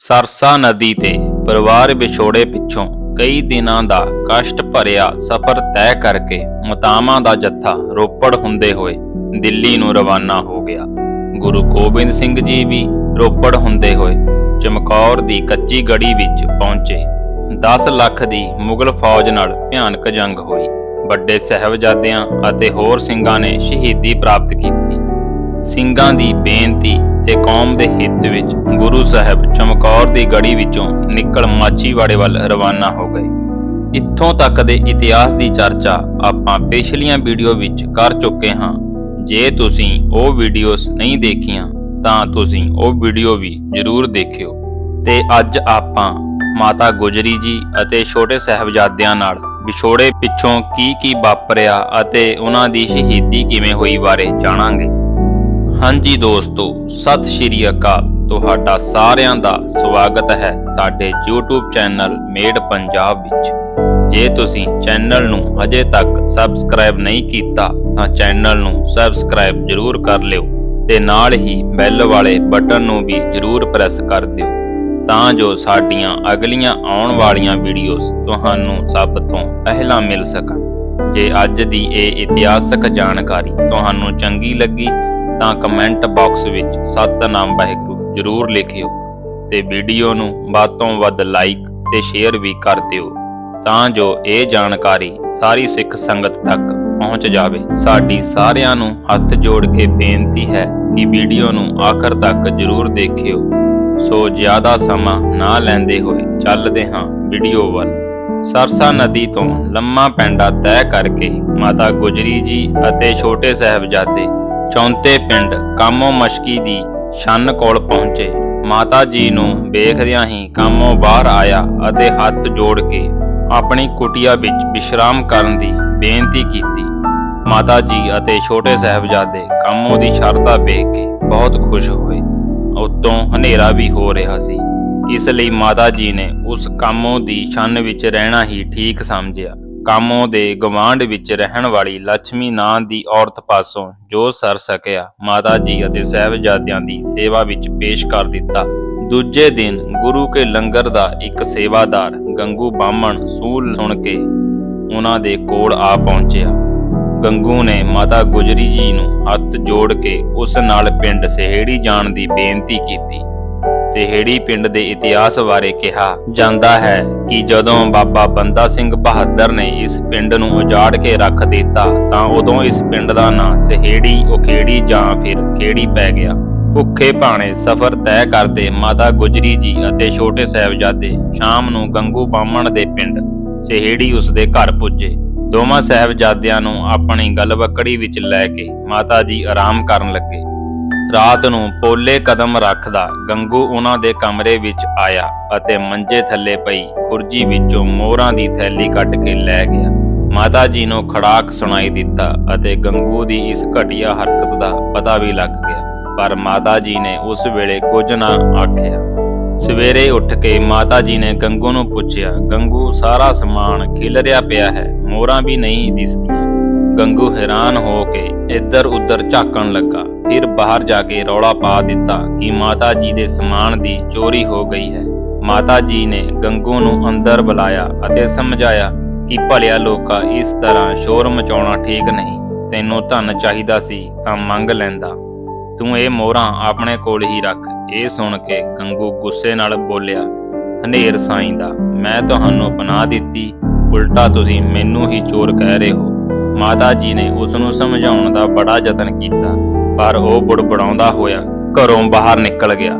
ਸਰਸਾ ਨਦੀ ਤੇ ਪਰਿਵਾਰ ਵਿਛੋੜੇ ਪਿੱਛੋਂ ਕਈ ਦਿਨਾਂ ਦਾ ਕਸ਼ਟ ਭਰਿਆ ਸਫ਼ਰ ਤੈਅ ਕਰਕੇ ਮਤਾਵਾਂ ਦਾ ਜੱਥਾ ਰੋਪੜ ਹੁੰਦੇ ਹੋਏ ਦਿੱਲੀ ਨੂੰ ਰਵਾਨਾ ਹੋ ਗਿਆ। ਗੁਰੂ ਗੋਬਿੰਦ ਸਿੰਘ ਜੀ ਵੀ ਰੋਪੜ ਹੁੰਦੇ ਹੋਏ ਚਮਕੌਰ ਦੀ ਕੱਚੀ ਗੜੀ ਵਿੱਚ ਪਹੁੰਚੇ। 10 ਲੱਖ ਦੀ ਮੁਗਲ ਫੌਜ ਨਾਲ ਭਿਆਨਕ ਜੰਗ ਹੋਈ। ਵੱਡੇ ਸਹਿਬਜ਼ਾਦਿਆਂ ਅਤੇ ਹੋਰ ਸਿੰਘਾਂ ਨੇ ਸ਼ਹੀਦੀ ਪ੍ਰਾਪਤ ਕੀਤੀ। ਸਿੰਘਾਂ ਦੀ ਬੇਨਤੀ ਤੇ ਕੌਮ ਦੇ ਹਿੱਤ ਵਿੱਚ ਗੁਰੂ ਸਾਹਿਬ ਚਮਕੌਰ ਦੀ ਗੜੀ ਵਿੱਚੋਂ ਨਿਕਲ ਮਾਚੀਵਾੜੇ ਵੱਲ ਰਵਾਨਾ ਹੋ ਗਏ। ਇੱਥੋਂ ਤੱਕ ਦੇ ਇਤਿਹਾਸ ਦੀ ਚਰਚਾ ਆਪਾਂ ਪਿਛਲੀਆਂ ਵੀਡੀਓ ਵਿੱਚ ਕਰ ਚੁੱਕੇ ਹਾਂ। ਜੇ ਤੁਸੀਂ ਉਹ ਵੀਡੀਓਜ਼ ਨਹੀਂ ਦੇਖੀਆਂ, ਤਾਂ ਤੁਸੀਂ ਉਹ ਵੀਡੀਓ ਵੀ ਜ਼ਰੂਰ ਦੇਖਿਓ। ਤੇ ਅੱਜ ਆਪਾਂ ਮਾਤਾ ਗੁਜਰੀ ਜੀ ਅਤੇ ਛੋਟੇ ਸਾਹਿਬਜ਼ਾਦਿਆਂ ਨਾਲ ਵਿਛੋੜੇ ਪਿੱਛੋਂ ਕੀ ਕੀ ਵਾਪਰਿਆ ਅਤੇ ਉਹਨਾਂ ਦੀ ਸ਼ਹੀਦੀ ਕਿਵੇਂ ਹੋਈ ਬਾਰੇ ਜਾਣਾਂਗੇ। ਹਾਂਜੀ ਦੋਸਤੋ, ਸਤਿ ਸ਼੍ਰੀ ਅਕਾਲ। ਤੁਹਾਡਾ ਸਾਰਿਆਂ ਦਾ ਸਵਾਗਤ ਹੈ ਸਾਡੇ YouTube ਚੈਨਲ ਮੇਡ ਪੰਜਾਬ ਵਿੱਚ। ਜੇ ਤੁਸੀਂ ਚੈਨਲ ਨੂੰ ਅਜੇ ਤੱਕ ਸਬਸਕ੍ਰਾਈਬ ਨਹੀਂ ਕੀਤਾ, ਤਾਂ ਚੈਨਲ ਨੂੰ ਸਬਸਕ੍ਰਾਈਬ ਜ਼ਰੂਰ ਕਰ ਲਿਓ ਤੇ ਨਾਲ ਹੀ ਬੈਲ ਵਾਲੇ ਬਟਨ ਨੂੰ ਵੀ ਜ਼ਰੂਰ ਪ੍ਰੈਸ ਕਰ ਦਿਓ ਤਾਂ ਜੋ ਸਾਡੀਆਂ ਅਗਲੀਆਂ ਆਉਣ ਵਾਲੀਆਂ ਵੀਡੀਓਜ਼ ਤੁਹਾਨੂੰ ਸਭ ਤੋਂ ਪਹਿਲਾਂ ਮਿਲ ਸਕਣ। ਜੇ ਅੱਜ ਦੀ ਇਹ ਇਤਿਹਾਸਕ ਜਾਣਕਾਰੀ ਤੁਹਾਨੂੰ ਚੰਗੀ ਲੱਗੀ, ਤਾਂ ਕਮੈਂਟ ਬਾਕਸ ਵਿੱਚ ਸਤਨਾਮ ਵਾਹਿਗੁਰੂ ਜ਼ਰੂਰ ਲਿਖਿਓ ਤੇ ਵੀਡੀਓ ਨੂੰ ਵੱਧ ਤੋਂ ਵੱਧ ਲਾਈਕ ਤੇ ਸ਼ੇਅਰ ਵੀ ਕਰ ਦਿਓ, ਤਾਂ ਜੋ ਇਹ ਜਾਣਕਾਰੀ ਸਾਰੀ ਸਿੱਖ ਸੰਗਤ ਤੱਕ ਪਹੁੰਚ ਜਾਵੇ। ਸਾਡੀ ਸਾਰਿਆਂ ਨੂੰ ਹੱਥ ਜੋੜ ਕੇ ਬੇਨਤੀ ਹੈ ਕਿ ਵੀਡੀਓ ਨੂੰ ਆਖਰ ਤੱਕ ਜ਼ਰੂਰ ਦੇਖਿਓ। ਸੋ ਜ਼ਿਆਦਾ ਸਮਾਂ ਨਾ ਲੈਂਦੇ ਹੋਏ ਚੱਲਦੇ ਹਾਂ ਵੀਡੀਓ ਵੱਲ। ਸਰਸਾ ਨਦੀ ਤੋਂ ਲੰਮਾ ਪੈਂਡਾ ਤੈਅ ਕਰਕੇ ਮਾਤਾ ਗੁਜਰੀ ਜੀ ਅਤੇ ਛੋਟੇ ਸਾਹਿਬਜ਼ਾਦੇ ਚੌਂਤੇ ਪਿੰਡ ਕਾਮੋ ਮਸ਼ਕੀ ਦੀ ਛੰਨ ਕੋਲ ਪਹੁੰਚੇ। ਮਾਤਾ ਜੀ ਨੂੰ ਵੇਖਦਿਆਂ ਹੀ ਕਾਮੋ ਬਾਹਰ ਆਇਆ ਅਤੇ ਹੱਥ ਜੋੜ ਕੇ ਆਪਣੀ ਕੁਟੀਆ ਵਿੱਚ ਵਿਸ਼ਰਾਮ ਕਰਨ ਦੀ ਬੇਨਤੀ ਕੀਤੀ। ਮਾਤਾ ਜੀ ਅਤੇ ਛੋਟੇ ਸਾਹਿਬਜ਼ਾਦੇ ਕਾਮੋ ਦੀ ਸ਼ਰਧਾ ਵੇਖ ਕੇ ਬਹੁਤ ਖੁਸ਼ ਹੋਏ। ਉਤੋਂ ਹਨੇਰਾ ਵੀ ਹੋ ਰਿਹਾ ਸੀ। ਇਸ ਲਈ ਮਾਤਾ ਜੀ ਨੇ ਉਸ ਕਾਮੋ ਦੀ ਛੰਨ ਵਿੱਚ ਰਹਿਣਾ ਹੀ ਠੀਕ ਸਮਝਿਆ। ਕਾਮੋ ਦੇ ਗਵਾਂਢ ਵਿੱਚ ਰਹਿਣ ਵਾਲੀ ਲక్ష్ਮੀ ਨਾਂ ਦੀ ਔਰਤ ਪਾਸੋਂ ਜੋ ਸਰ ਸਕਿਆ, ਮਾਤਾ ਜੀ ਅਤੇ ਸਹਿਬਜ਼ਾਦਿਆਂ ਦੀ ਸੇਵਾ ਵਿੱਚ ਪੇਸ਼ ਕਰ ਦਿੱਤਾ। ਦੂਜੇ ਦਿਨ ਗੁਰੂ ਕੇ ਲੰਗਰ ਦਾ ਇੱਕ ਸੇਵਾਦਾਰ ਗੰਗੂ ਬਾਹਮਣ ਸੂਲ ਸੁਣ ਕੇ ਉਹਨਾਂ ਦੇ ਕੋਲ ਆ ਪਹੁੰਚਿਆ। ਗੰਗੂ ਨੇ ਮਾਤਾ ਗੁਜਰੀ ਜੀ ਨੂੰ ਹੱਥ ਜੋੜ ਕੇ ਉਸ ਨਾਲ ਪਿੰਡ ਸਹੇੜੀ ਜਾਣ ਦੀ ਬੇਨਤੀ ਕੀਤੀ। ਸਹੇੜੀ ਪਿੰਡ ਦੇ ਇਤਿਹਾਸ ਬਾਰੇ ਕਿਹਾ ਜਾਂਦਾ ਹੈ ਕਿ ਜਦੋਂ ਬਾਬਾ ਬੰਦਾ ਸਿੰਘ ਬਹਾਦਰ ਨੇ ਇਸ ਪਿੰਡ ਨੂੰ ਉਜਾੜ ਕੇ ਰੱਖ ਦਿੱਤਾ ਤਾਂ ਉਦੋਂ ਇਸ ਪਿੰਡ ਦਾ ਨਾਂ ਸਹੇੜੀ, ਉਖੇੜੀ ਜਾਂ ਫਿਰ ਖੇੜੀ ਪੈ ਗਿਆ। ਭੁੱਖੇ ਭਾਣੇ ਸਫ਼ਰ ਤੈਅ ਕਰਦੇ ਮਾਤਾ ਗੁਜਰੀ ਜੀ ਅਤੇ ਛੋਟੇ ਸਾਹਿਬਜ਼ਾਦੇ ਸ਼ਾਮ ਨੂੰ ਗੰਗੂ ਬਾਮਣ ਦੇ ਪਿੰਡ ਸਹੇੜੀ ਉਸਦੇ ਘਰ ਪੁੱਜੇ। ਦੋਵਾਂ ਸਾਹਿਬਜ਼ਾਦਿਆਂ ਨੂੰ ਆਪਣੀ ਗਲਵਕੜੀ ਵਿੱਚ ਲੈ ਕੇ ਮਾਤਾ ਜੀ ਆਰਾਮ ਕਰਨ ਲੱਗੇ। ਰਾਤ ਨੂੰ ਪੋਲੇ ਕਦਮ ਰੱਖਦਾ ਗੰਗੂ ਉਹਨਾਂ ਦੇ ਕਮਰੇ ਵਿੱਚ ਆਇਆ ਅਤੇ ਮੰਜੇ ਥੱਲੇ ਪਈ ਖੁਰਜੀ ਵਿੱਚੋਂ ਮੋਹਰਾਂ ਦੀ ਥੈਲੀ ਕੱਢ ਕੇ ਲੈ ਗਿਆ। ਮਾਤਾ ਜੀ ਨੂੰ ਖੜਾਕ ਸੁਣਾਈ ਦਿੱਤਾ ਅਤੇ ਗੰਗੂ ਦੀ ਇਸ ਘਟੀਆ ਹਰਕਤ ਦਾ ਪਤਾ ਵੀ ਲੱਗ ਗਿਆ। ਪਰ ਮਾਤਾ ਜੀ ਨੇ ਉਸ ਵੇਲੇ ਕੁਝ ਨਾ ਆਖਿਆ। ਸਵੇਰੇ ਉੱਠ ਕੇ ਮਾਤਾ ਜੀ ਨੇ ਗੰਗੂ ਨੂੰ ਪੁੱਛਿਆ, ਗੰਗੂ, ਸਾਰਾ ਸਮਾਨ ਖਿਲਰਿਆ ਪਿਆ ਹੈ, ਮੋਹਰਾਂ ਵੀ ਨਹੀਂ ਦਿਸਦੀਆਂ। ਗੰਗੂ ਹੈਰਾਨ ਹੋ ਕੇ ਇੱਧਰ ਉੱਧਰ ਝਾਕਣ ਲੱਗਾ। ਫਿਰ ਬਾਹਰ ਜਾ ਕੇ ਰੌਲਾ ਪਾ ਦਿੱਤਾ ਕਿ ਮਾਤਾ ਜੀ ਦੇ ਸਮਾਨ ਦੀ ਚੋਰੀ ਹੋ ਗਈ ਹੈ। ਮਾਤਾ ਜੀ ਨੇ ਗੰਗੂ ਨੂੰ ਅੰਦਰ ਬੁਲਾਇਆ ਅਤੇ ਸਮਝਾਇਆ ਕਿ ਭਲਿਆ ਲੋਕਾ, ਇਸ ਤਰ੍ਹਾਂ ਸ਼ੋਰ ਮਚਾਉਣਾ ਠੀਕ ਨਹੀਂ। ਤੈਨੂੰ ਧਨ ਚਾਹੀਦਾ ਸੀ ਤਾਂ ਮੰਗ ਲੈਂਦਾ। ਤੂੰ ਇਹ ਮੋਹਰਾਂ ਆਪਣੇ ਕੋਲ ਹੀ ਰੱਖ। ਇਹ ਸੁਣ ਕੇ ਗੰਗੂ ਗੁੱਸੇ ਨਾਲ ਬੋਲਿਆ, ਹਨੇਰ ਸਾਈਂ ਦਾ, ਮੈਂ ਤੁਹਾਨੂੰ ਪਨਾਹ ਦਿੱਤੀ। ਉਲਟਾ ਤੁਸੀਂ ਮੈਨੂੰ ਹੀ ਚੋਰ ਕਹਿ ਰਹੇ ਹੋ। ਮਾਤਾ ਜੀ ਨੇ ਉਸ ਨੂੰ ਸਮਝਾਉਣ ਦਾ ਬੜਾ ਯਤਨ ਕੀਤਾ, ਪਰ ਉਹ ਬੁੜਬੜਾਉਂਦਾ ਹੋਇਆ ਘਰੋਂ ਬਾਹਰ ਨਿਕਲ ਗਿਆ।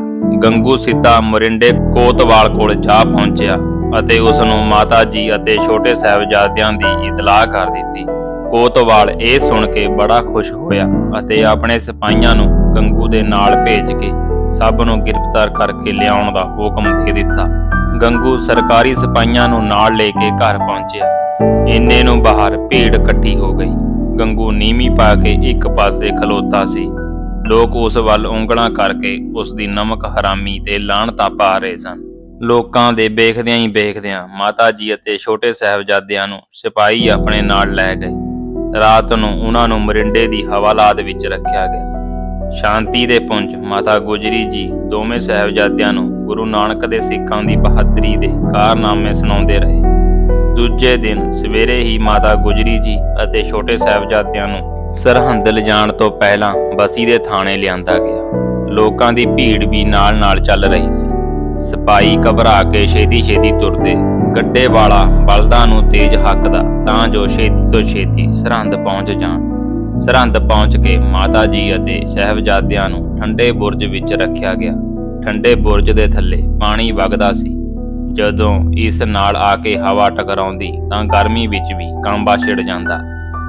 ਗੰਗੂ ਸਿੱਧਾ ਮੋਰਿੰਡੇ ਕੋਤਵਾਲ ਕੋਲ ਜਾ ਪਹੁੰਚਿਆ ਅਤੇ ਉਸ ਨੂੰ ਮਾਤਾ ਜੀ ਅਤੇ ਛੋਟੇ ਸਾਹਿਬਜ਼ਾਦਿਆਂ ਦੀ ਇਤਲਾਹ ਕਰ ਦਿੱਤੀ। ਕੋਤਵਾਲ ਇਹ ਸੁਣ ਕੇ ਬੜਾ ਖੁਸ਼ ਹੋਇਆ ਅਤੇ ਆਪਣੇ ਸਿਪਾਹੀਆਂ ਨੂੰ ਗੰਗੂ ਦੇ ਨਾਲ ਭੇਜ ਕੇ ਸਭ ਨੂੰ ਗ੍ਰਿਫਤਾਰ ਕਰਕੇ ਲਿਆਉਣ ਦਾ ਹੁਕਮ ਦੇ ਦਿੱਤਾ। ਗੰਗੂ ਸਰਕਾਰੀ ਸਿਪਾਹੀਆਂ ਨੂੰ ਨਾਲ ਲੈ ਕੇ ਘਰ ਪਹੁੰਚਿਆ। ਇੰਨੇ ਨੂੰ ਬਾਹਰ ਭੀੜ ਇਕੱਠੀ ਹੋ ਗਈ। ਗੰਗੂ ਨੀਵੀਂ ਪਾ ਕੇ ਇੱਕ ਪਾਸੇ ਖਲੋਤਾ ਸੀ। ਲੋਕ ਉਸ ਵੱਲ ਉਂਗਲਾਂ ਕਰਕੇ ਉਸ ਦੀ ਨਮਕ ਹਰਾਮੀ ਤੇ ਲਾਹਣਤਾਂ ਪਾ ਰਹੇ ਸਨ। ਲੋਕਾਂ ਦੇ ਵੇਖਦਿਆਂ ਹੀ ਵੇਖਦਿਆਂ ਮਾਤਾ ਜੀ ਅਤੇ ਛੋਟੇ ਸਾਹਿਬਜ਼ਾਦਿਆਂ ਨੂੰ ਸਿਪਾਹੀ ਆਪਣੇ ਨਾਲ ਲੈ ਗਏ। ਰਾਤ ਨੂੰ ਉਹਨਾਂ ਨੂੰ ਮਰਿੰਡੇ ਦੀ ਹਵਾਲਾਤ ਵਿੱਚ ਰੱਖਿਆ ਗਿਆ। ਸ਼ਾਂਤੀ ਦੇ ਪੁੰਜ ਮਾਤਾ ਗੁਜਰੀ ਜੀ ਦੋਵੇਂ ਸਾਹਿਬਜ਼ਾਦਿਆਂ ਨੂੰ ਗੁਰੂ ਨਾਨਕ ਦੇ ਸਿੱਖਾਂ ਦੀ ਬਹਾਦਰੀ ਦੇ ਕਾਰਨਾਮੇ ਸੁਣਾਉਂਦੇ ਰਹੇ। ਦੂਜੇ ਦਿਨ ਸਵੇਰੇ ਹੀ ਮਾਤਾ ਗੁਜਰੀ ਜੀ ਅਤੇ ਛੋਟੇ ਸਾਹਿਬਜ਼ਾਦਿਆਂ ਨੂੰ ਸਰਹੰਦ ਲਿਜਾਣ ਤੋਂ ਪਹਿਲਾਂ ਬਸੀ ਦੇ ਥਾਣੇ ਲਿਆਂਦਾ ਗਿਆ। ਲੋਕਾਂ ਦੀ ਭੀੜ ਵੀ ਨਾਲ-ਨਾਲ ਚੱਲ ਰਹੀ ਸੀ। ਸਿਪਾਹੀ ਘਬਰਾ ਕੇ ਛੇਤੀ-ਛੇਤੀ ਤੁਰਦੇ ਗੱਡੇ ਵਾਲਾ ਬਲਦਾਂ ਨੂੰ ਤੇਜ਼ ਹੱਕਦਾ ਤਾਂ ਜੋ ਛੇਤੀ ਤੋਂ ਛੇਤੀ ਸਰਹੰਦ ਪਹੁੰਚ ਜਾਣ। ਸਰਹੰਦ ਪਹੁੰਚ ਕੇ ਮਾਤਾ ਜੀ ਅਤੇ ਸਹਿਬਜ਼ਾਦਿਆਂ ਨੂੰ ਠੰਡੇ ਬੁਰਜ ਵਿੱਚ ਰੱਖਿਆ ਗਿਆ। ਠੰਡੇ ਬੁਰਜ ਦੇ ਥੱਲੇ ਪਾਣੀ ਵਗਦਾ ਸੀ। ਜਦੋਂ ਇਸ ਨਾਲ ਆ ਕੇ ਹਵਾ ਟਕਰਾਉਂਦੀ ਤਾਂ ਗਰਮੀ ਵਿੱਚ ਵੀ ਕੰਬਾ ਛਿੜ ਜਾਂਦਾ।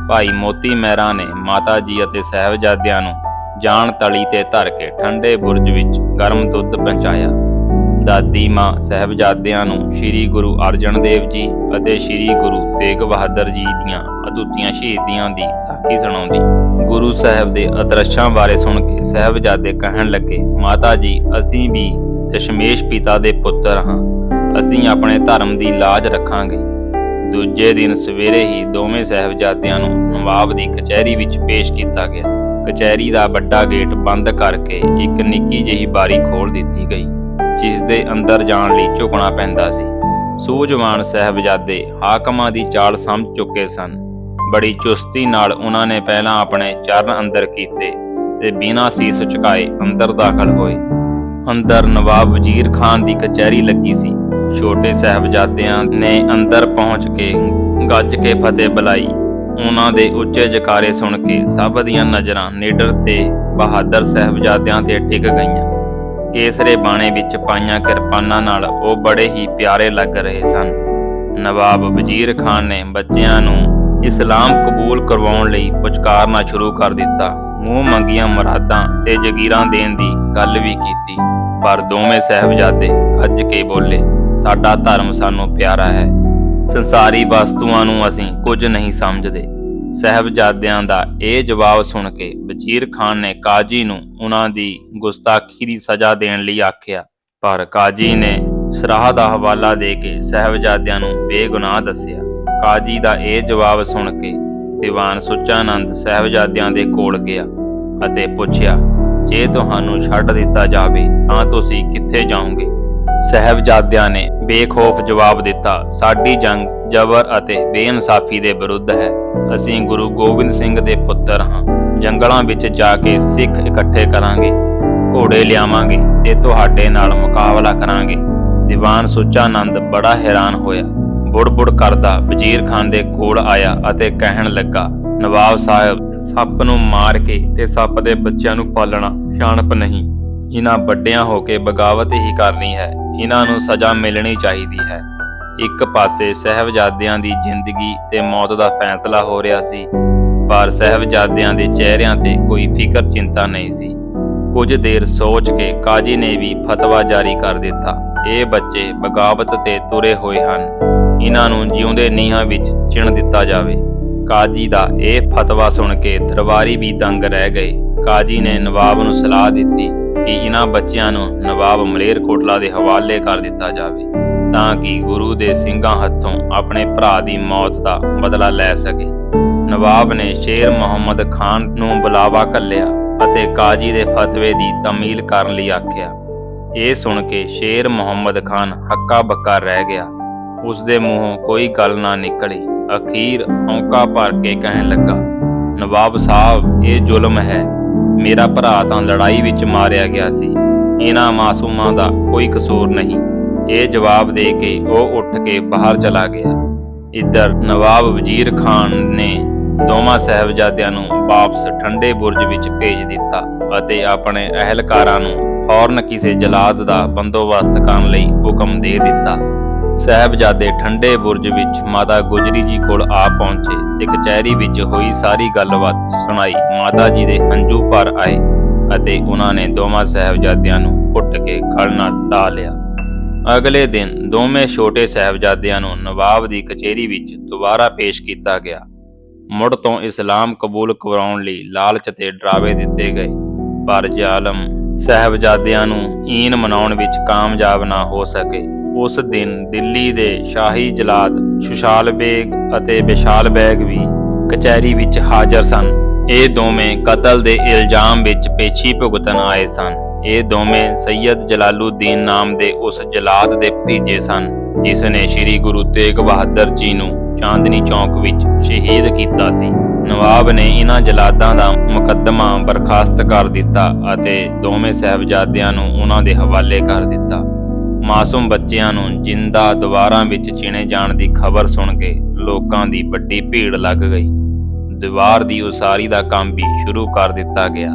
ਭਾਈ ਮੋਤੀ ਮਹਿਰਾ ਨੇ ਮਾਤਾ ਜੀ ਅਤੇ ਸਹਿਬਜ਼ਾਦਿਆਂ ਨੂੰ ਜਾਨ ਤਲੀ ਤੇ ਧਰ ਕੇ ਠੰਡੇ ਬੁਰਜ ਵਿੱਚ ਗਰਮ ਦੁੱਧ ਪਹੁੰਚਾਇਆ। ਦਾਦੀ ਮਾਂ ਸਹਿਬਜ਼ਾਦਿਆਂ ਨੂੰ ਸ੍ਰੀ ਗੁਰੂ ਅਰਜਨ ਦੇਵ ਜੀ ਅਤੇ ਸ੍ਰੀ ਗੁਰੂ ਤੇਗ ਬਹਾਦਰ ਜੀ ਦੀਆਂ ਅਦੁੱਤੀਆਂ ਸ਼ਹੀਦੀਆਂ ਦੀ ਸਾਖੀ ਸੁਣਾਉਂਦੀ। ਗੁਰੂ ਸਾਹਿਬ ਦੇ ਅਦਰਸ਼ਾਂ ਬਾਰੇ ਸੁਣ ਕੇ ਸਹਿਬਜ਼ਾਦੇ ਕਹਿਣ ਲੱਗੇ, ਮਾਤਾ ਜੀ, ਅਸੀਂ ਵੀ ਦਸ਼ਮੇਸ਼ ਪਿਤਾ ਦੇ ਪੁੱਤਰ ਹਾਂ। ਅਸੀਂ ਆਪਣੇ ਧਰਮ ਦੀ ਲਾਜ ਰੱਖਾਂਗੇ। ਦੂਜੇ ਦਿਨ ਸਵੇਰੇ ਹੀ ਦੋਵੇਂ ਸਹਿਬਜ਼ਾਦਿਆਂ ਨੂੰ ਨਵਾਬ ਦੀ ਕਚਹਿਰੀ ਵਿੱਚ ਪੇਸ਼ ਕੀਤਾ ਗਿਆ। ਕਚਹਿਰੀ ਦਾ ਵੱਡਾ ਗੇਟ ਬੰਦ ਕਰਕੇ ਇੱਕ ਨਿੱਕੀ ਜਿਹੀ ਬਾਰੀ ਖੋਲ ਦਿੱਤੀ ਗਈ ਜਿਸ ਦੇ ਅੰਦਰ ਜਾਣ ਲਈ ਝੁਕਣਾ ਪੈਂਦਾ ਸੀ। ਸੂਝਵਾਨ ਸਹਿਬਜ਼ਾਦੇ ਹਾਕਮਾਂ ਦੀ ਚਾਲ ਸਮਝ ਚੁੱਕੇ ਸਨ। ਬੜੀ ਚੁਸਤੀ ਨਾਲ ਉਹਨਾਂ ਨੇ ਪਹਿਲਾਂ ਆਪਣੇ ਚਰਨ ਅੰਦਰ ਕੀਤੇ ਤੇ ਬਿਨਾਂ ਸੀਸ ਝੁਕਾਏ ਅੰਦਰ ਦਾਖਲ ਹੋਏ। ਅੰਦਰ ਨਵਾਬ ਵਜ਼ੀਰ ਖਾਨ ਦੀ ਕਚਹਿਰੀ ਲੱਗੀ ਸੀ। ਛੋਟੇ ਸਹਿਬਜ਼ਾਦਿਆਂ ਨੇ ਅੰਦਰ ਪਹੁੰਚ ਕੇ ਗੱਜ ਕੇ ਫਤਿਹ ਬੁਲਾਈ। ਉਹਨਾਂ ਦੇ ਉੱਚੇ ਜਕਾਰੇ ਸੁਣ ਕੇ ਸਭ ਦੀਆਂ ਨਜ਼ਰਾਂ ਨੀਡਰ ਤੇ ਬਹਾਦਰ ਸਹਿਬਜ਼ਾਦਿਆਂ ਤੇ ਟਿਕ ਗਈਆਂ। ਕੇਸਰੇ ਬਾਣੇ ਵਿੱਚ ਪਾਈਆਂ ਕਿਰਪਾਨਾਂ ਨਾਲ ਉਹ ਬੜੇ ਹੀ ਪਿਆਰੇ ਲੱਗ ਰਹੇ ਸਨ। ਨਵਾਬ ਵਜ਼ੀਰ ਖਾਨ ਨੇ ਬੱਚਿਆਂ ਨੂੰ ਇਸਲਾਮ ਕਬੂਲ ਕਰਵਾਉਣ ਲਈ ਪੁਚਕਾਰਨਾ ਸ਼ੁਰੂ ਕਰ ਦਿੱਤਾ। ਮੂੰਹ ਮੰਗੀਆਂ ਮਰਾਦਾਂ ਤੇ ਜਗੀਰਾਂ ਦੇਣ ਦੀ ਗੱਲ ਵੀ ਕੀਤੀ। ਪਰ ਦੋਵੇਂ ਸਹਿਬਜ਼ਾਦੇ ਖੱਜ ਕੇ ਬੋਲੇ ਸਾਡਾ ਧਰਮ ਸਾਨੂੰ ਪਿਆਰਾ ਹੈ। ਸੰਸਾਰੀ ਵਸਤੂਆਂ ਨੂੰ ਅਸੀਂ ਕੁਝ ਨਹੀਂ ਸਮਝਦੇ। ਸਹਿਬਜ਼ਾਦਿਆਂ ਦਾ ਇਹ ਜਵਾਬ ਸੁਣ ਕੇ ਵਜ਼ੀਰ ਖਾਨ ਨੇ ਕਾਜੀ ਨੂੰ ਉਹਨਾਂ ਦੀ ਗੁਸਤਾਖੀ ਦੀ ਸਜ਼ਾ ਦੇਣ ਲਈ ਆਖਿਆ। ਪਰ ਕਾਜੀ ਨੇ ਸਰਾਹ ਦਾ ਹਵਾਲਾ ਦੇ ਕੇ ਸਹਿਬਜ਼ਾਦਿਆਂ ਨੂੰ ਬੇਗੁਨਾਹ ਦੱਸਿਆ। ਕਾਜੀ ਦਾ ਇਹ ਜਵਾਬ ਸੁਣ ਕੇ ਦੀਵਾਨ ਸੁੱਚਾਨੰਦ ਸਹਿਬਜ਼ਾਦਿਆਂ ਦੇ ਕੋਲ ਗਿਆ ਅਤੇ ਪੁੱਛਿਆ, ਜੇ ਤੁਹਾਨੂੰ ਛੱਡ ਦਿੱਤਾ ਜਾਵੇ ਤਾਂ ਤੁਸੀਂ ਕਿੱਥੇ ਜਾਓਗੇ? ਸਹਿਬਜ਼ਾਦਿਆਂ ਨੇ ਬੇਖੌਫ ਜਵਾਬ ਦਿੱਤਾ, ਸਾਡੀ ਜੰਗ ਜ਼ਬਰ ਅਤੇ ਬੇਇਨਸਾਫੀ ਦੇ ਵਿਰੁੱਧ ਹੈ। ਅਸੀਂ ਗੁਰੂ ਗੋਬਿੰਦ ਸਿੰਘ ਦੇ ਪੁੱਤਰ ਹਾਂ। ਜੰਗਲਾਂ ਵਿੱਚ ਜਾ ਕੇ ਸਿੱਖ ਇਕੱਠੇ ਕਰਾਂਗੇ, ਘੋੜੇ ਲਿਆਵਾਂਗੇ ਤੇ ਤੁਹਾਡੇ ਨਾਲ ਮੁਕਾਬਲਾ ਕਰਾਂਗੇ। ਦੀਵਾਨ ਸੁੱਚਾਨੰਦ ਬੜਾ ਹੈਰਾਨ ਹੋਇਆ। ਬੁੜਬੁੜ ਕਰਦਾ ਵਜ਼ੀਰ ਖਾਨ ਦੇ ਕੋਲ ਆਇਆ ਅਤੇ ਕਹਿਣ ਲੱਗਾ, ਨਵਾਬ ਸਾਹਿਬ, ਸੱਪ ਨੂੰ ਮਾਰ ਕੇ ਤੇ ਸੱਪ ਦੇ ਬੱਚਿਆਂ ਨੂੰ ਪਾਲਣਾ ਸਿਆਣਪ ਨਹੀਂ। ਇਹਨਾਂ ਵੱਡਿਆਂ ਹੋ ਕੇ ਬਗਾਵਤ ਹੀ ਕਰਨੀ ਹੈ। ਇਹਨਾਂ ਨੂੰ ਸਜ਼ਾ ਮਿਲਣੀ ਚਾਹੀਦੀ ਹੈ। ਇੱਕ ਪਾਸੇ ਸਹਿਬਜ਼ਾਦਿਆਂ ਦੀ ਜ਼ਿੰਦਗੀ ਤੇ ਮੌਤ ਦਾ ਫੈਸਲਾ ਹੋ ਰਿਹਾ ਸੀ, ਪਰ ਸਹਿਬਜ਼ਾਦਿਆਂ ਦੇ ਚਿਹਰਿਆਂ ਤੇ ਕੋਈ ਫਿਕਰ ਚਿੰਤਾ ਨਹੀਂ ਸੀ। ਕੁਝ ਦੇਰ ਸੋਚ ਕੇ ਕਾਜੀ ਨੇ ਵੀ ਫਤਵਾ ਜਾਰੀ ਕਰ ਦਿੱਤਾ। ਇਹ ਬੱਚੇ ਬਗਾਵਤ ਤੇ ਤੁਰੇ ਹੋਏ ਹਨ। ਇਹਨਾਂ ਨੂੰ ਜਿਉਂਦੇ ਨੀਹਾਂ ਵਿੱਚ ਚਿਣ ਦਿੱਤਾ ਜਾਵੇ। ਕਾਜੀ ਦਾ ਇਹ ਫਤਵਾ ਸੁਣ ਕੇ ਦਰਬਾਰੀ ਵੀ ਦੰਗ ਰਹਿ ਗਏ। ਕਾਜੀ ਨੇ ਨਵਾਬ ਨੂੰ ਸਲਾਹ ਦਿੱਤੀ ਕਿ ਇਹਨਾਂ ਬੱਚਿਆਂ ਨੂੰ ਨਵਾਬ ਮਲੇਰਕੋਟਲਾ ਦੇ ਹਵਾਲੇ ਕਰ ਦਿੱਤਾ ਜਾਵੇ, ਤਾਂ ਕਿ ਗੁਰੂ ਦੇ ਸਿੰਘਾਂ ਹੱਥੋਂ ਆਪਣੇ ਭਰਾ ਦੀ ਮੌਤ ਦਾ ਬਦਲਾ ਲੈ ਸਕੇ। ਨਵਾਬ ਨੇ ਸ਼ੇਰ ਮੁਹੰਮਦ ਖਾਨ ਨੂੰ ਬੁਲਾਵਾ ਕੱਲਿਆ ਅਤੇ ਕਾਜੀ ਦੇ ਫਤਵੇ ਦੀ ਤਮੀਲ ਕਰਨ ਲਈ ਆਖਿਆ। ਇਹ ਸੁਣ ਕੇ ਸ਼ੇਰ ਮੁਹੰਮਦ ਖਾਨ ਹੱਕਾ ਬੱਕਾ ਰਹਿ ਗਿਆ। ਉਸ ਦੇ ਮੂੰਹੋਂ ਕੋਈ ਗੱਲ ਨਾ ਨਿਕਲੀ। ਅਖੀਰ ਔਂਕਾ ਭਰ ਕੇ ਕਹਿਣ ਲੱਗਾ, ਨਵਾਬ ਸਾਹਿਬ, ਇਹ ਜ਼ੁਲਮ ਹੈ। ਮੇਰਾ ਭਰਾ ਤਾਂ ਲੜਾਈ ਵਿੱਚ ਮਾਰਿਆ ਗਿਆ ਸੀ। ਇਹਨਾਂ ਮਾਸੂਮਾਂ ਦਾ ਕੋਈ ਕਸੂਰ ਨਹੀਂ। ਇਹ ਜਵਾਬ ਦੇ ਕੇ ਉਹ ਉੱਠ ਕੇ ਬਾਹਰ ਚਲਾ ਗਿਆ। ਇੱਧਰ ਨਵਾਬ ਵਜ਼ੀਰ ਖਾਨ ਨੇ ਦੋਵਾਂ ਸਹਿਬਜ਼ਾਦਿਆਂ ਨੂੰ ਵਾਪਸ ਠੰਡੇ ਬੁਰਜ ਵਿੱਚ ਭੇਜ ਦਿੱਤਾ ਅਤੇ ਆਪਣੇ ਅਹਿਲਕਾਰਾਂ ਨੂੰ ਫੌਰਨ ਕਿਸੇ ਜਲਾਦ ਦਾ ਬੰਦੋਬਸਤ ਕਰਨ ਲਈ ਹੁਕਮ ਦੇ ਦਿੱਤਾ। ਸਹਿਬਜ਼ਾਦੇ ਠੰਡੇ ਬੁਰਜ ਵਿੱਚ ਮਾਤਾ ਗੁਜਰੀ ਜੀ ਕੋਲ ਆ ਪਹੁੰਚੇ ਤੇ ਕਚਹਿਰੀ ਵਿੱਚ ਹੋਈ ਸਾਰੀ ਗੱਲਬਾਤ ਸੁਣਾਈ। ਮਾਤਾ ਜੀ ਦੇ ਹੰਝੂ ਭਰ ਆਏ ਅਤੇ ਉਹਨਾਂ ਨੇ ਦੋਵਾਂ ਸਹਿਬਜ਼ਾਦਿਆਂ ਨੂੰ ਘੁੱਟ ਕੇ ਖਲ ਨਾਲ ਢਾ ਲਿਆ। ਅਗਲੇ ਦਿਨ ਦੋਵੇਂ ਛੋਟੇ ਸਹਿਬਜ਼ਾਦਿਆਂ ਨੂੰ ਨਵਾਬ ਦੀ ਕਚਹਿਰੀ ਵਿੱਚ ਦੁਬਾਰਾ ਪੇਸ਼ ਕੀਤਾ ਗਿਆ। ਮੁੜ ਤੋਂ ਇਸਲਾਮ ਕਬੂਲ ਕਰਵਾਉਣ ਲਈ ਲਾਲਚ ਤੇ ਡਰਾਵੇ ਦਿੱਤੇ ਗਏ। ਪਰ ਜ਼ਾਲਮ ਸਹਿਬਜ਼ਾਦਿਆਂ ਨੂੰ ਈਨ ਮਨਾਉਣ ਵਿੱਚ ਕਾਮਯਾਬ ਨਾ ਹੋ ਸਕੇ। ਉਸ ਦਿਨ ਦਿੱਲੀ ਦੇ ਸ਼ਾਹੀ ਜਲਾਦ ਸੁਸ਼ਾਲ ਬੇਗ ਅਤੇ ਵਿਸ਼ਾਲ ਬੇਗ ਵੀ ਕਚਹਿਰੀ ਵਿੱਚ ਹਾਜ਼ਰ ਸਨ। ਇਹ ਦੋਵੇਂ ਕਤਲ ਦੇ ਇਲਜ਼ਾਮ ਵਿੱਚ ਪੇਸ਼ੀ ਭੁਗਤਣ ਆਏ ਸਨ। ਇਹ ਦੋਵੇਂ ਸੈਯਦ ਜਲਾਲੂਦੀਨ ਨਾਮ ਦੇ ਉਸ ਜਲਾਦ ਦੇ ਭਤੀਜੇ ਸਨ, ਜਿਸ ਨੇ ਸ੍ਰੀ ਗੁਰੂ ਤੇਗ ਬਹਾਦਰ ਜੀ ਨੂੰ ਚਾਂਦਨੀ ਚੌਕ ਵਿੱਚ ਸ਼ਹੀਦ ਕੀਤਾ ਸੀ। ਨਵਾਬ ਨੇ ਇਹਨਾਂ ਜਲਾਦਾਂ ਦਾ ਮੁਕੱਦਮਾ ਬਰਖਾਸਤ ਕਰ ਦਿੱਤਾ ਅਤੇ ਦੋਵੇਂ ਸਹਿਬਜ਼ਾਦਿਆਂ ਨੂੰ ਉਹਨਾਂ ਦੇ ਹਵਾਲੇ ਕਰ ਦਿੱਤਾ। ਮਾਸੂਮ ਬੱਚਿਆਂ ਨੂੰ ਜਿੰਦਾ ਦੀਵਾਰਾਂ ਵਿੱਚ ਚਿਣੇ ਜਾਣ ਦੀ ਖਬਰ ਸੁਣ ਕੇ ਲੋਕਾਂ ਦੀ ਵੱਡੀ ਭੀੜ ਲੱਗ ਗਈ। ਦੀਵਾਰ ਦੀ ਉਸਾਰੀ ਦਾ ਕੰਮ ਵੀ ਸ਼ੁਰੂ ਕਰ ਦਿੱਤਾ ਗਿਆ।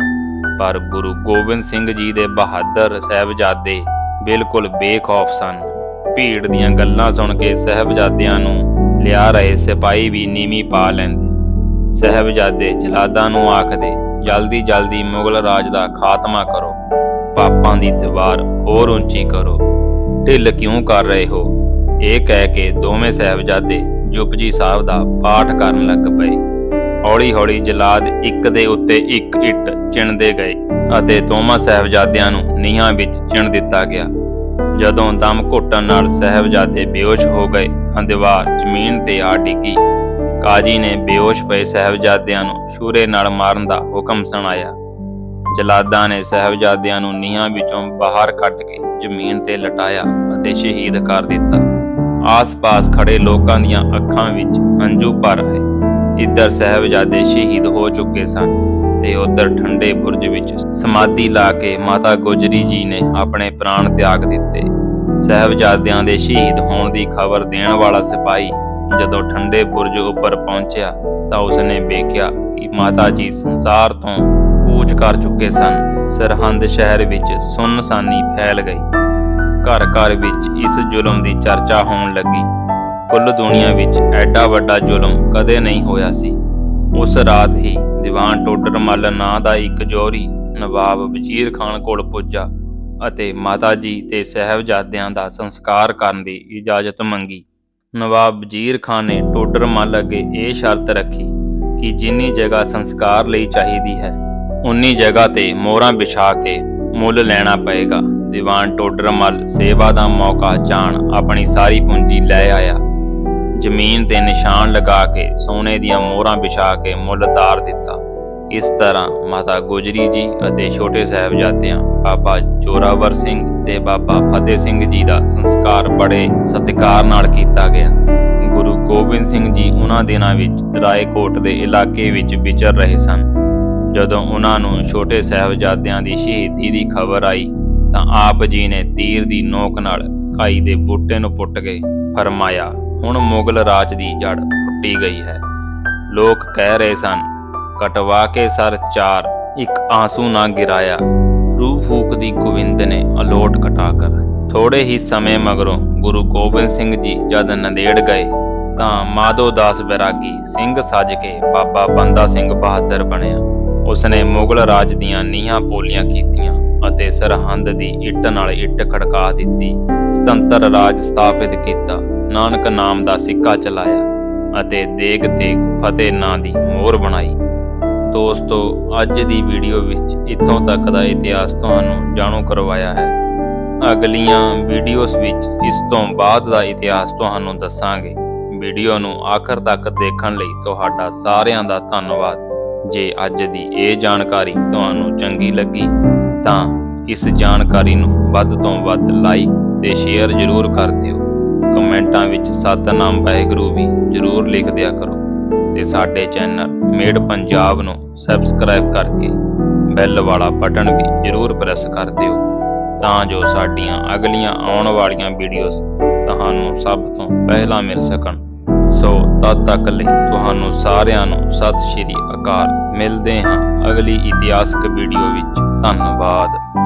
ਪਰ ਗੁਰੂ ਗੋਬਿੰਦ ਸਿੰਘ ਜੀ ਦੇ ਬਹਾਦਰ ਸਹਿਬਜ਼ਾਦੇ ਬਿਲਕੁਲ ਬੇਖੌਫ ਸਨ। ਭੀੜ ਦੀਆਂ ਗੱਲਾਂ ਸੁਣ ਕੇ ਸਹਿਬਜ਼ਾਦਿਆਂ ਨੂੰ ਲਿਆ ਰਹੇ ਸਿਪਾਹੀ ਵੀ ਨੀਵੀਂ ਪਾ ਲੈਂਦੇ। ਸਹਿਬਜ਼ਾਦੇ ਜਲਾਦਾਂ ਨੂੰ ਆਖਦੇ, ਜਲਦੀ ਜਲਦੀ ਮੁਗਲ ਰਾਜ ਦਾ ਖਾਤਮਾ ਕਰੋ। ਪਾਪਾਂ ਦੀ ਦੀਵਾਰ ਹੋਰ ਉੱਚੀ ਕਰੋ। ਢਿੱਲ ਕਿਉਂ ਕਰ ਰਹੇ ਹੋ? ਇਹ ਕਹਿ ਕੇ ਦੋਵੇਂ ਸਹਿਬਜ਼ਾਦੇ ਜੁਪਜੀ ਸਾਹਿਬ ਦਾ ਪਾਠ ਕਰਨ ਲੱਗ ਪਏ। ਹੌਲੀ ਹੌਲੀ ਜਲਾਦ ਇੱਕ ਦੇ ਉੱਤੇ ਇੱਕ ਇੱਟ ਚਿਣਦੇ ਗਏ ਅਤੇ ਦੋਵਾਂ ਸਹਿਬਜ਼ਾਦਿਆਂ ਨੂੰ ਨੀਹਾਂ ਵਿੱਚ ਚਿਣ ਦਿੱਤਾ ਗਿਆ। ਜਦੋਂ ਦਮ ਘੁੱਟਣ ਨਾਲ ਸਹਿਬਜ਼ਾਦੇ ਬੇਹੋਸ਼ ਹੋ ਗਏ ਤਾਂ ਜ਼ਮੀਨ ਤੇ ਆ ਡਿੱਗੀ। ਕਾਜੀ ਨੇ ਬੇਹੋਸ਼ ਪਏ ਸਹਿਬਜ਼ਾਦਿਆਂ ਨੂੰ ਸ਼ੂਰੇ ਨਾਲ ਮਾਰਨ ਦਾ ਹੁਕਮ ਸੁਣਾਇਆ। ਜਲਾਦਾਂ ਨੇ ਸਹਿਬਜ਼ਾਦਿਆਂ ਨੂੰ ਨੀਹਾਂ ਵਿੱਚੋਂ ਬਾਹਰ ਕੱਢ ਕੇ ਜ਼ਮੀਨ ਤੇ ਲਟਾਇਆ ਅਤੇ ਸ਼ਹੀਦ ਕਰ ਦਿੱਤਾ। ਆਸ-ਪਾਸ ਖੜੇ ਲੋਕਾਂ ਦੀਆਂ ਅੱਖਾਂ ਵਿੱਚ ਹੰਝੂ ਭਰ ਆਏ ਇੱਧਰ ਸਹਿਬਜ਼ਾਦੇ ਸ਼ਹੀਦ ਹੋ ਚੁੱਕੇ ਸਨ ਤੇ ਉਧਰ ਠੰਡੇ ਬੁਰਜ ਵਿੱਚ ਸਮਾਧੀ ਲਾ ਕੇ ਮਾਤਾ ਗੁਜਰੀ ਜੀ ਨੇ ਆਪਣੇ ਪ੍ਰਾਣ ਤਿਆਗ ਦਿੱਤੇ। ਸਹਿਬਜ਼ਾਦਿਆਂ ਦੇ ਸ਼ਹੀਦ ਹੋਣ ਦੀ ਖਬਰ ਦੇਣ ਵਾਲਾ ਸਿਪਾਹੀ ਜਦੋਂ ਠੰਡੇ ਬੁਰਜ ਉੱਪਰ ਪਹੁੰਚਿਆ ਤਾਂ ਉਸਨੇ ਵੇਖਿਆ ਕਿ ਮਾਤਾ ਜੀ ਸੰਸਾਰ ਤੋਂ ਕੂਚ ਕਰ ਚੁੱਕੇ ਸਨ। ਸਰਹੰਦ ਸ਼ਹਿਰ ਵਿੱਚ ਸੁੰਨਸਾਨੀ ਫੈਲ ਗਈ। ਘਰ ਘਰ ਵਿੱਚ ਇਸ ਜ਼ੁਲਮ ਦੀ ਚਰਚਾ ਹੋਣ ਲੱਗੀ। ਕੁੱਲ ਦੁਨੀਆ ਵਿੱਚ ਐਡਾ ਵੱਡਾ ਜ਼ੁਲਮ ਕਦੇ ਨਹੀਂ ਹੋਇਆ ਸੀ। ਉਸ ਰਾਤ ਹੀ ਦੀਵਾਨ ਟੋਡਰ ਮੱਲ ਨਾਂ ਦਾ ਇੱਕ ਜੋਰੀ ਨਵਾਬ ਵਜ਼ੀਰ ਖਾਨ ਕੋਲ ਪੁੱਜਾ ਅਤੇ ਮਾਤਾ ਜੀ ਤੇ ਸਹਿਬਜ਼ਾਦਿਆਂ ਦਾ ਸੰਸਕਾਰ ਕਰਨ ਦੀ ਇਜਾਜ਼ਤ ਮੰਗੀ। ਨਵਾਬ ਵਜ਼ੀਰ ਖਾਨ ਨੇ ਟੋਡਰ ਮੱਲ ਅੱਗੇ ਇਹ ਸ਼ਰਤ ਰੱਖੀ ਕਿ ਜਿੰਨੀ ਜਗ੍ਹਾ ਸੰਸਕਾਰ ਲਈ ਚਾਹੀਦੀ ਹੈ ਉਨੀ ਜਗ੍ਹਾ ਤੇ ਮੋਹਰਾਂ ਵਿਛਾ ਕੇ ਮੁੱਲ ਲੈਣਾ ਪਏਗਾ। ਦੀਵਾਨ ਟੋਡਰ ਮੱਲ ਸੇਵਾ ਦਾ ਮੌਕਾ ਜਾਣ ਆਪਣੀ ਸਾਰੀ ਪੂੰਜੀ ਲੈ ਆਇਆ। ਜ਼ਮੀਨ ਤੇ ਨਿਸ਼ਾਨ ਲਗਾ ਕੇ ਸੋਨੇ ਦੀਆਂ ਮੋਹਰਾਂ ਵਿਛਾ ਕੇ ਮੁੱਲ ਤਾਰ ਦਿੱਤਾ। ਇਸ ਤਰ੍ਹਾਂ ਮਾਤਾ ਗੁਜਰੀ ਜੀ ਅਤੇ ਛੋਟੇ ਸਾਹਿਬਜ਼ਾਦਿਆਂ ਬਾਬਾ ਜੋਰਾਵਰ ਸਿੰਘ ਤੇ ਬਾਬਾ ਫਤਿਹ ਸਿੰਘ ਜੀ ਦਾ ਸੰਸਕਾਰ ਬੜੇ ਸਤਿਕਾਰ ਨਾਲ ਕੀਤਾ ਗਿਆ। ਗੁਰੂ ਗੋਬਿੰਦ ਸਿੰਘ ਜੀ ਉਹਨਾਂ ਦਿਨਾਂ ਵਿੱਚ ਰਾਏਕੋਟ ਦੇ ਇਲਾਕੇ ਵਿੱਚ ਵਿਚਰ ਰਹੇ ਸਨ। ਜਦੋਂ ਉਹਨਾਂ ਨੂੰ ਛੋਟੇ ਸਾਹਿਬਜ਼ਾਦਿਆਂ ਦੀ ਸ਼ਹੀਦੀ ਦੀ ਖਬਰ ਆਈ, ਤਾਂ ਆਪ ਜੀ ਨੇ ਤੀਰ ਦੀ ਨੋਕ ਨਾਲ ਕਾਈ ਦੇ ਬੂਟੇ ਨੂੰ ਪੁੱਟ ਕੇ ਫਰਮਾਇਆ, ਹੁਣ ਮੁਗਲ ਰਾਜ ਦੀ ਜੜ ਪੁੱਟੀ ਗਈ ਹੈ। ਲੋਕ ਕਹਿ ਰਹੇ ਸਨ, ਕਟਵਾ ਕੇ ਸਰ ਚਾਰ, ਇੱਕ ਆਂਸੂ ਨਾ ਗਿਰਾਇਆ। ਰੂਹ ਫੂਕ ਦੀ ਗੋਵਿੰਦ ਨੇ ਅਲੋਟ ਕਟਾ ਕਰ ਥੋੜੇ ਹੀ ਸਮੇਂ ਮਗਰੋਂ ਗੁਰੂ ਗੋਬਿੰਦ ਸਿੰਘ ਜੀ ਜਦ ਨੰਦੇੜ ਗਏ, ਤਾਂ ਮਾਧੋ ਦਾਸ ਬੈਰਾਗੀ ਸਿੰਘ ਸੱਜ ਕੇ ਬਾਬਾ ਬੰਦਾ ਸਿੰਘ ਬਹਾਦਰ ਬਣਿਆ। ਉਸਨੇ ਮੁਗਲ ਰਾਜ ਦੀਆਂ ਨੀਹਾਂ ਪੋਲੀਆਂ ਕੀਤੀਆਂ ਅਤੇ ਸਰਹੰਦ ਦੀ ਇੱਟ ਨਾਲ ਇੱਟ ਖੜਕਾ ਦਿੱਤੀ। ਸੁਤੰਤਰ ਰਾਜ ਸਥਾਪਿਤ ਕੀਤਾ। ਨਾਨਕ ਨਾਮ ਦਾ ਸਿੱਕਾ ਚਲਾਇਆ ਅਤੇ ਦੇਗ ਤੇਗ ਫਤਿਹ ਨਾਂ ਦੀ ਮੋਹਰ ਬਣਾਈ। ਦੋਸਤੋ, ਅੱਜ ਦੀ ਵੀਡੀਓ ਵਿੱਚ ਇੱਥੋਂ ਤੱਕ ਦਾ ਇਤਿਹਾਸ ਤੁਹਾਨੂੰ ਜਾਣੂ ਕਰਵਾਇਆ ਹੈ। ਅਗਲੀਆਂ ਵੀਡੀਓਜ਼ ਵਿੱਚ ਇਸ ਤੋਂ ਬਾਅਦ ਦਾ ਇਤਿਹਾਸ ਤੁਹਾਨੂੰ ਦੱਸਾਂਗੇ। ਵੀਡੀਓ ਨੂੰ ਆਖਰ ਤੱਕ ਦੇਖਣ ਲਈ ਤੁਹਾਡਾ ਸਾਰਿਆਂ ਦਾ ਧੰਨਵਾਦ। ਜੇ ਅੱਜ ਦੀ ਇਹ ਜਾਣਕਾਰੀ ਤੁਹਾਨੂੰ ਚੰਗੀ ਲੱਗੀ, ਤਾਂ ਇਸ ਜਾਣਕਾਰੀ ਨੂੰ ਵੱਧ ਤੋਂ ਵੱਧ ਲਾਈਕ ਤੇ ਸ਼ੇਅਰ ਜ਼ਰੂਰ ਕਰ ਦਿਓ। ਕਮੈਂਟਾਂ ਵਿੱਚ ਸਤਨਾਮ ਵਾਹਿਗੁਰੂ ਵੀ ਜ਼ਰੂਰ ਲਿਖ ਦਿਆ ਕਰੋ ਤੇ ਸਾਡੇ ਚੈਨਲ ਮੇਡ ਪੰਜਾਬ ਨੂੰ ਸਬਸਕ੍ਰਾਈਬ ਕਰਕੇ ਬੈਲ ਵਾਲਾ ਬਟਨ ਵੀ ਜ਼ਰੂਰ ਪ੍ਰੈਸ ਕਰ ਦਿਓ, ਤਾਂ ਜੋ ਸਾਡੀਆਂ ਅਗਲੀਆਂ ਆਉਣ ਵਾਲੀਆਂ ਵੀਡੀਓਜ਼ ਤੁਹਾਨੂੰ ਸਭ ਤੋਂ ਪਹਿਲਾਂ ਮਿਲ ਸਕਣ। ਸੋ ਤਦ ਤੱਕ ਲਈ ਤੁਹਾਨੂੰ ਸਾਰਿਆਂ ਨੂੰ ਸਤਿ ਸ਼੍ਰੀ ਅਕਾਲ। ਮਿਲਦੇ ਹਾਂ ਅਗਲੀ ਇਤਿਹਾਸਕ ਵੀਡੀਓ ਵਿੱਚ। ਧੰਨਵਾਦ।